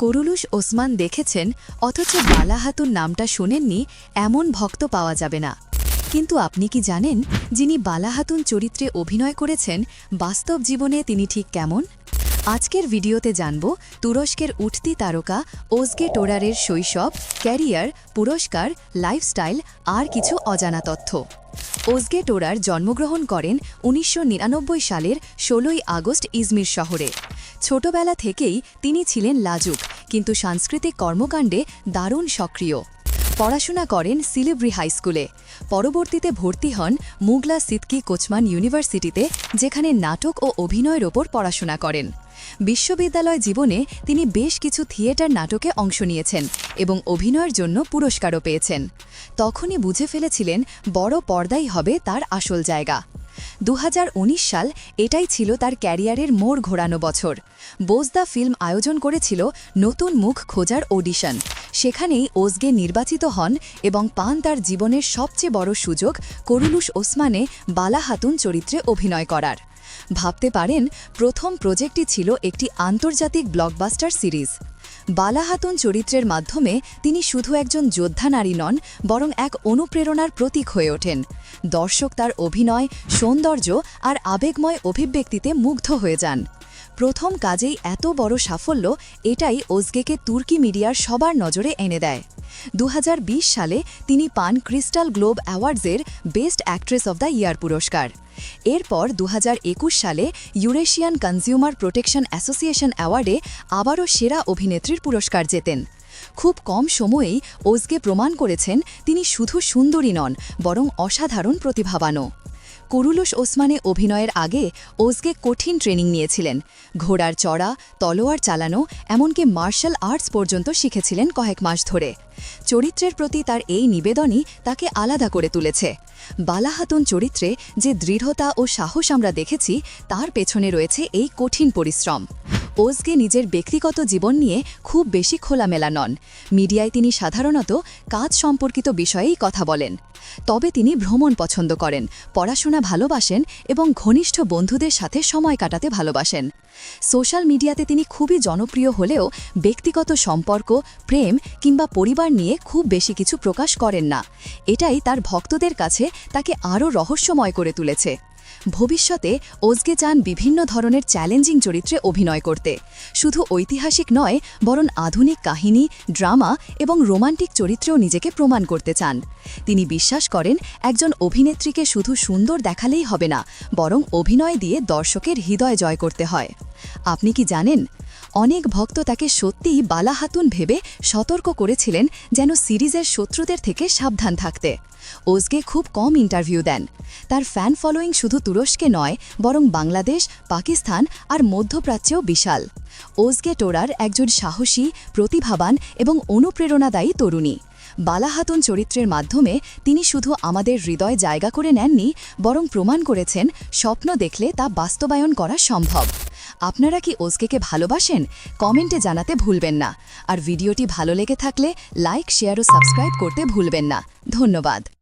করুলুস ওসমান দেখেছেন, অথচ বালা হাতুন নামটা শোনেননি, এমন ভক্ত পাওয়া যাবে না। কিন্তু আপনি কি জানেন, যিনি বালা হাতুন চরিত্রে অভিনয় করেছেন, বাস্তব জীবনে তিনি ঠিক কেমন? আজকের ভিডিওতে জানব, তুরস্কের উঠতি তারকা ওজগে টোরারের শৈশব, ক্যারিয়ার, পুরস্কার, লাইফস্টাইল, আর কিছু অজানা তথ্য। ওজগে টোরার জন্মগ্রহণ করেন উনিশশো নিরানব্বই সালের ষোলোই আগস্ট ইজমির শহরে। ছোটবেলা থেকেই তিনি ছিলেন লাজুক, কিন্তু সাংস্কৃতিক কর্মকাণ্ডে দারুণ সক্রিয়। পড়াশোনা করেন সিলিব্রি হাই স্কুলে। পরবর্তীতে ভর্তি হন মুগলা সিদ্কি কোচমান ইউনিভার্সিটিতে, যেখানে নাটক ও অভিনয়ের ওপর পড়াশোনা করেন। বিশ্ববিদ্যালয় জীবনে তিনি বেশ কিছু থিয়েটার নাটকে অংশ নিয়েছেন এবং অভিনয়ের জন্য পুরস্কারও পেয়েছেন। তখনই বুঝে ফেলেছিলেন বড় পর্দাই হবে তার আসল জায়গা। দু হাজার উনিশ সাল এটাই ছিল তার ক্যারিয়ারের মোড় ঘোরানো বছর। বোজদা ফিল্ম আয়োজন করেছিল নতুন মুখ খোঁজার অডিশন। সেখানেই ওজগে নির্বাচিত হন এবং পান তার জীবনের সবচেয়ে বড় সুযোগ করুলুস ওসমানে বালা হাতুন চরিত্রে অভিনয় করার। ভাবতে পারেন প্রথম প্রজেক্টটি ছিল একটি আন্তর্জাতিক ব্লকবাস্টার সিরিজ। বালা হাতুন চরিত্রের মাধ্যমে তিনি শুধু একজন যোদ্ধা নারী নন, বরং এক অনুপ্রেরণার প্রতীক হয়ে ওঠেন। দর্শক তার অভিনয়, সৌন্দর্য আর আবেগময় অভিব্যক্তিতে মুগ্ধ হয়ে যান। প্রথম কাজেই এত বড় সাফল্য এটাই ওজগেকে তুর্কি মিডিয়ার সবার নজরে এনে দেয়। দু হাজার বিশ সালে তিনি পান crystal globe অ্যাওয়ার্ডসের best actress of the year পুরস্কার। এরপর দু হাজার একুশ সালে ইউরেশিয়ান কনজিউমার প্রোটেকশন অ্যাসোসিয়েশন অ্যাওয়ার্ডে আবারও সেরা অভিনেত্রীর পুরস্কার জেতেন। খুব কম সময়েই ওজকে প্রমাণ করেছেন তিনি শুধু সুন্দরী নন, বরং অসাধারণ প্রতিভাবানও। কুরুলুস ওসমানে অভিনয়ের আগে ওজগে কঠিন ট্রেনিং নিয়েছিলেন। ঘোড়ার চড়া, তলোয়ার চালানো, এমনকি মার্শাল আর্টস পর্যন্ত শিখেছিলেন কয়েক মাস ধরে। চরিত্রের প্রতি তার এই নিবেদনই তাকে আলাদা করে তুলেছে। বালাহাতুন চরিত্রে যে দৃঢ়তা ও সাহস আমরা দেখেছি, তার পেছনে রয়েছে এই কঠিন পরিশ্রম। ওজগে নিজের ব্যক্তিগত জীবন নিয়ে খুব বেশি খোলামেলা নন। মিডিয়ায় তিনি সাধারণত কাজ সম্পর্কিত বিষয়েই কথা বলেন। তবে তিনি ভ্রমণ পছন্দ করেন, পড়াশোনা ভালোবাসেন এবং ঘনিষ্ঠ বন্ধুদের সাথে সময় কাটাতে ভালোবাসেন। সোশ্যাল মিডিয়াতে তিনি খুবই জনপ্রিয় হলেও ব্যক্তিগত সম্পর্ক, প্রেম কিংবা পরিবার নিয়ে খুব বেশি কিছু প্রকাশ করেন না। এটাই তার ভক্তদের কাছে তাকে আরও রহস্যময় করে তুলেছে। ভবিষ্যতে ওজকে চান বিভিন্ন ধরনের চ্যালেঞ্জিং চরিত্রে অভিনয় করতে। শুধু ঐতিহাসিক নয়, বরং আধুনিক কাহিনী, ড্রামা এবং রোমান্টিক চরিত্রেও নিজেকে প্রমাণ করতে চান। তিনি বিশ্বাস করেন, একজন অভিনেত্রীকে শুধু সুন্দর দেখালেই হবে না, বরং অভিনয় দিয়ে দর্শকের হৃদয় জয় করতে হয়। আপনি কি জানেন? অনেক ভক্ত তাকে সত্যিই বালাহাতুন ভেবে সতর্ক করেছিলেন যেন সিরিজের শত্রুদের থেকে সাবধান থাকতে। ওজগে খুব কম ইন্টারভিউ দেন। তার ফ্যান ফলোয়িং শুধু তুরস্কে নয়, বরং বাংলাদেশ, পাকিস্তান আর মধ্যপ্রাচ্যেও বিশাল। ওজগে টোরার একজন সাহসী, প্রতিভাবান এবং অনুপ্রেরণাদায়ী তরুণী। বালাহাতুন চরিত্রের মাধ্যমে তিনি শুধু আমাদের হৃদয় জায়গা করে নেননি, বরং প্রমাণ করেছেন স্বপ্ন দেখলে তা বাস্তবায়ন করা সম্ভব। আপনারা কি ওজকেকে ভালোবাসেন? কমেন্টে জানাতে ভুলবেন না। আর ভিডিওটি ভালো লেগে থাকলে লাইক, শেয়ার ও সাবস্ক্রাইব করতে ভুলবেন না। ধন্যবাদ।